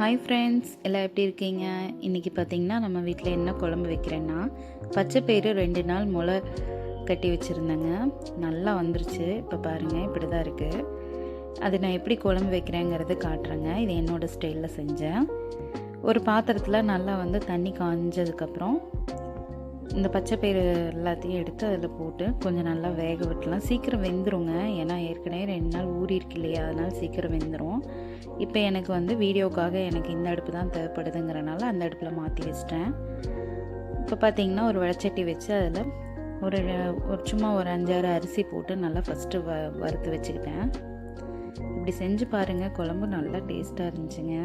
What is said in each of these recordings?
Hi friends எல்லாம் எப்படி இருக்கீங்க? இன்றைக்கி பார்த்தீங்கன்னா நம்ம வீட்டில் என்ன குழம்பு வைக்கிறேன்னா பச்சை பயிறு ரெண்டு நாள் முளை கட்டி வச்சுருந்தேங்க. நல்லா வந்துருச்சு. இப்போ பாருங்கள் இப்படி தான் இருக்குது அது நான் எப்படி குழம்பு வைக்கிறேங்கிறது காட்டுறேங்க. இது என்னோடய ஸ்டைலில் செஞ்சேன். ஒரு பாத்திரத்தில் நல்லா வந்து தண்ணி காஞ்சதுக்கப்புறம் இந்த பச்சை பயிறு எல்லாத்தையும் எடுத்து அதில் போட்டு கொஞ்சம் நல்லா வேக விட்டுலாம். சீக்கிரம் வெந்துருங்க. ஏன்னா ஏற்கனவே ரெண்டு நாள் ஊறி இருக்கு இல்லையா? அதனால் சீக்கிரம் வெந்துடும் இப்போ எனக்கு வந்து வீடியோக்காக எனக்கு இந்த அடுப்பு தான் தேவைப்படுதுங்கிறனால அந்த அடுப்பில் மாற்றி வச்சிட்டேன். இப்போ பார்த்தீங்கன்னா ஒரு வடச்சட்டி வச்சு அதில் ஒரு ஒரு சும்மா ஒரு அஞ்சாறு அரிசி போட்டு நல்லா ஃபஸ்ட்டு வ வறுத்து வச்சுக்கிட்டேன். இப்படி செஞ்சு பாருங்கள் குழம்பு நல்லா டேஸ்ட்டாக இருந்துச்சுங்க.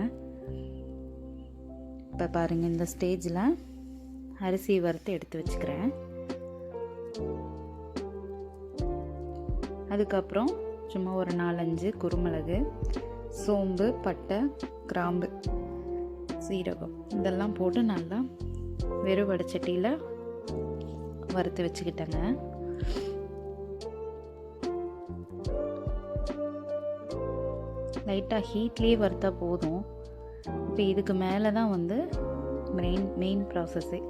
இப்போ பாருங்கள் இந்த ஸ்டேஜில் அரிசி வறுத்து எடுத்து வச்சுக்கிறேன். அதுக்கப்புறம் சும்மா ஒரு நாலஞ்சு குருமிளகு சோம்பு பட்டை கிராம்பு சீரகம் இதெல்லாம் போட்டு நல்லா வெறும் வடச்சட்டியில் வறுத்து வச்சுக்கிட்டேங்க. லைட்டாக ஹீட்லேயே வறுத்தா போதும். இப்போ இதுக்கு மேலே தான் வந்து மெயின் மெயின் ப்ராசஸ்ஸே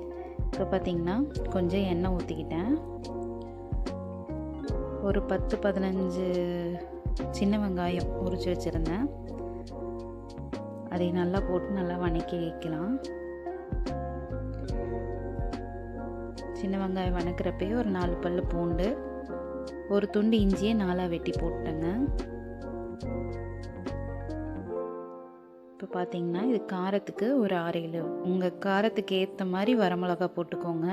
இப்போ பார்த்திங்கன்னா கொஞ்சம் எண்ணெய் ஊற்றிக்கிட்டேன். ஒரு பத்து பதினஞ்சு சின்ன வெங்காயம் உரிச்சு வச்சுருந்தேன். அதை நல்லா போட்டு நல்லா வணக்கி வைக்கலாம். சின்ன வெங்காயம் வணக்கிறப்பயே ஒரு நாலு பல் பூண்டு ஒரு துண்டு இஞ்சியை நாலாக வெட்டி போட்டேங்க இப்போ பார்த்தீங்கன்னா இது காரத்துக்கு ஒரு ஆறு ஏழு உங்கள் காரத்துக்கு ஏற்ற மாதிரி வரமிளகா போட்டுக்கோங்க.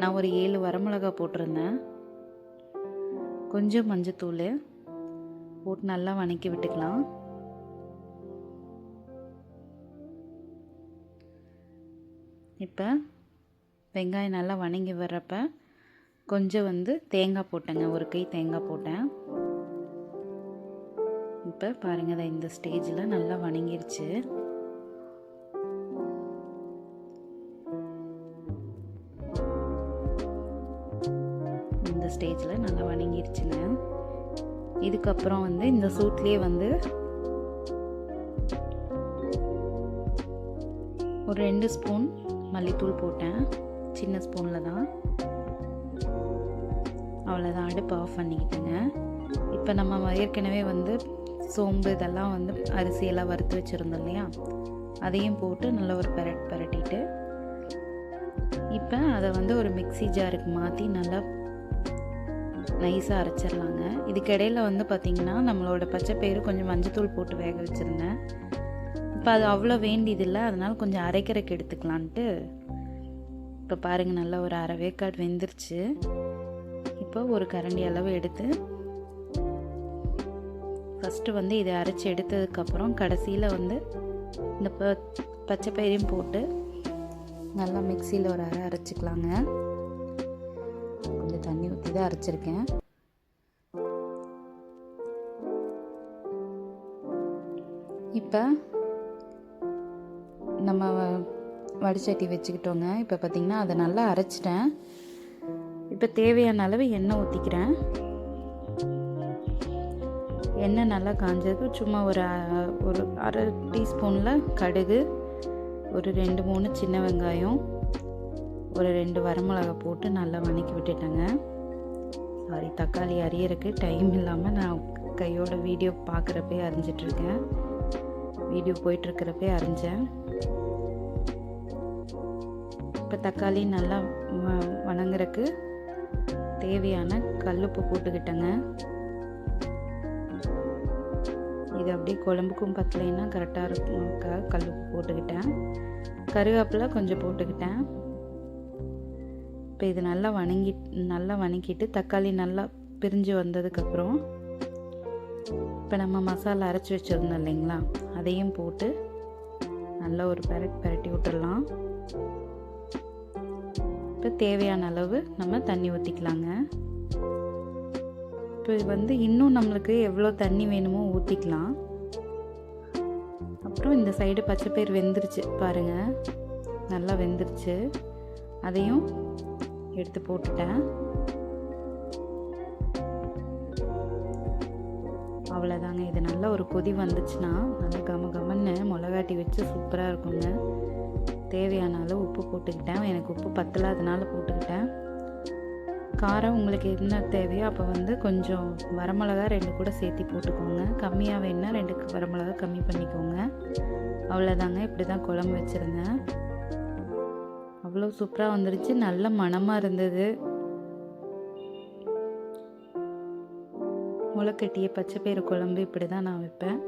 நான் ஒரு ஏழு வரமிளகா போட்டிருந்தேன். கொஞ்சம் மஞ்சத்தூள். போட்டு நல்லா வணக்கி விட்டுக்கலாம். இப்போ வெங்காயம் நல்லா வணங்கி வர்றப்ப கொஞ்சம் வந்து தேங்காய் போட்டேங்க. ஒரு கை தேங்காய் போட்டேன். இப்போ பாருங்கள் இந்த ஸ்டேஜில் நல்லா வணங்கிருச்சு. இந்த ஸ்டேஜில் நல்லா வணங்கிருச்சுங்க. இதுக்கப்புறம் வந்து இந்த சூட்லேயே வந்து ஒரு ரெண்டு ஸ்பூன் மல்லித்தூள் போட்டேன். சின்ன ஸ்பூனில் தான். அவ்வளோதான் அடுப்பு ஆஃப் பண்ணிக்கிட்டேங்க. இப்போ நம்ம ஏற்கனவே வந்து சோம்பு இதெல்லாம் வந்து அரிசியெல்லாம் வறுத்து வச்சுருந்தோம் இல்லையா? அதையும் போட்டு நல்லா ஒரு பெரட் பெரட்டிட்டு இப்போ அதை வந்து ஒரு மிக்சி ஜாருக்கு மாற்றி நல்லா நைஸாக அரைச்சிடலாங்க இதுக்கிடையில் வந்து பார்த்திங்கன்னா நம்மளோட பச்சை பயிறு கொஞ்சம் மஞ்சத்தூள் போட்டு வேக வச்சுருந்தேன். இப்போ அது அவ்வளோ வேண்டியதில்லை அதனால் கொஞ்சம் அரைக்கிறக்கு எடுத்துக்கலான்ட்டு இப்போ பாருங்கள் நல்லா ஒரு அரை வேக்காடு வெந்துருச்சு. இப்போ ஒரு கரண்டி அளவு எடுத்து ஃபஸ்ட்டு வந்து இதை அரைச்சி எடுத்ததுக்கப்புறம் கடைசியில் வந்து இந்த ப பச்சை பயிரையும் போட்டு நல்லா மிக்சியில் ஒரு அரை அரைச்சிக்கலாங்க. கொஞ்சம் தண்ணி ஊற்றி தான் அரைச்சிருக்கேன். இப்போ நம்ம வடிச்சட்டி வச்சுக்கிட்டோங்க. இப்போ பார்த்திங்கன்னா அதை நல்லா அரைச்சிட்டேன். இப்போ தேவையான அளவு எண்ணெய் ஊற்றிக்கிறேன் எண்ணெய் நல்லா காஞ்சது. சும்மா ஒரு ஒரு அரை டீஸ்பூனில் கடுகு ஒரு ரெண்டு மூணு சின்ன வெங்காயம் ஒரு ரெண்டு வரமிளகா போட்டு நல்லா வணக்கி விட்டுட்டேங்க. சாரி தக்காளி அரியறக்கு டைம் இல்லாமல் நான் கையோட வீடியோ பார்க்குறப்பே அரிஞ்சிட்ருக்கேன் வீடியோ போயிட்டுருக்கிறப்பே அரிஞ்சேன் இப்போ தக்காளி நல்லா வணங்குறக்கு தேவையான கல்லுப்பு போட்டுக்கிட்டேங்க. இது அப்படியே குழம்புக்கும் பத்தலைன்னா கரெக்டாக இருக்கும். கல் போட்டுக்கிட்டேன். கருவேப்பிலை கொஞ்சம் போட்டுக்கிட்டேன். இப்போ இது நல்லா வணங்கி நல்லா வணக்கிட்டு தக்காளி நல்லா பிரிஞ்சு வந்ததுக்கப்புறம் இப்போ நம்ம மசாலா அரைச்சி வச்சுருந்தோம் இல்லைங்களா? அதையும் போட்டு நல்லா ஒரு பெரட் பெரட்டி விட்டுடலாம். இப்போ தேவையான அளவு நம்ம தண்ணி ஊற்றிக்கலாங்க இப்போ வந்து இன்னும் நம்மளுக்கு எவ்வளோ தண்ணி வேணுமோ ஊற்றிக்கலாம் அப்புறம் இந்த சைடு பச்சை பயிர் வெந்துருச்சு பாருங்கள் நல்லா வெந்துருச்சு. அதையும் எடுத்து போட்டுட்டேன். அவ்வளோதாங்க இது நல்ல ஒரு கொதி வந்துச்சுன்னா நல்லா கம கமன்னு மிளகாட்டி வச்சு சூப்பராக இருக்குங்க. தேவையான அளவு உப்பு போட்டுக்கிட்டேன். எனக்கு உப்பு பத்தலாதனால போட்டுக்கிட்டேன். காரம் உங்களுக்கு என்ன தேவையோ அப்போ வந்து கொஞ்சம் வரமிளகா ரெண்டு கூட சேர்த்து போட்டுக்கோங்க. கம்மியாக வேணுன்னா ரெண்டு வரமிளகா கம்மி பண்ணிக்கோங்க. அவ்வளோதாங்க இப்படி தான் குழம்பு வச்சுருந்தேன். அவ்வளோ சூப்பராக வந்துருச்சு. நல்ல மணமாக இருந்தது. முளைக்கட்டிய பச்சைப்பயிறு குழம்பு இப்படி தான் நான் வைப்பேன்.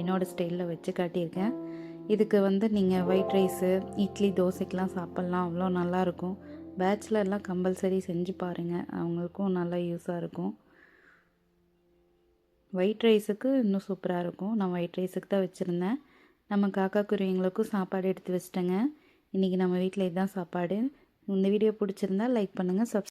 என்னோடய ஸ்டைலில் வச்சு காட்டியிருக்கேன். இதுக்கு வந்து நீங்கள் ஒயிட் ரைஸு இட்லி தோசைக்கெலாம் சாப்பிட்லாம். அவ்வளோ நல்லாயிருக்கும் பேச்சுலர்லாம் கம்பல்சரி செஞ்சு பாருங்கள் அவங்களுக்கும் நல்லா யூஸாக இருக்கும். ஒயிட் ரைஸுக்கு இன்னும் சூப்பராக இருக்கும். நான் ஒயிட் ரைஸுக்கு தான் வச்சுருந்தேன். நம்ம காக்கா குருவிங்களுக்கும் சாப்பாடு எடுத்து வச்சிட்டேங்க. இன்றைக்கி நம்ம வீட்டில் இதுதான் சாப்பாடு. இந்த வீடியோ பிடிச்சிருந்தா லைக் பண்ணுங்கள் சப்ஸ்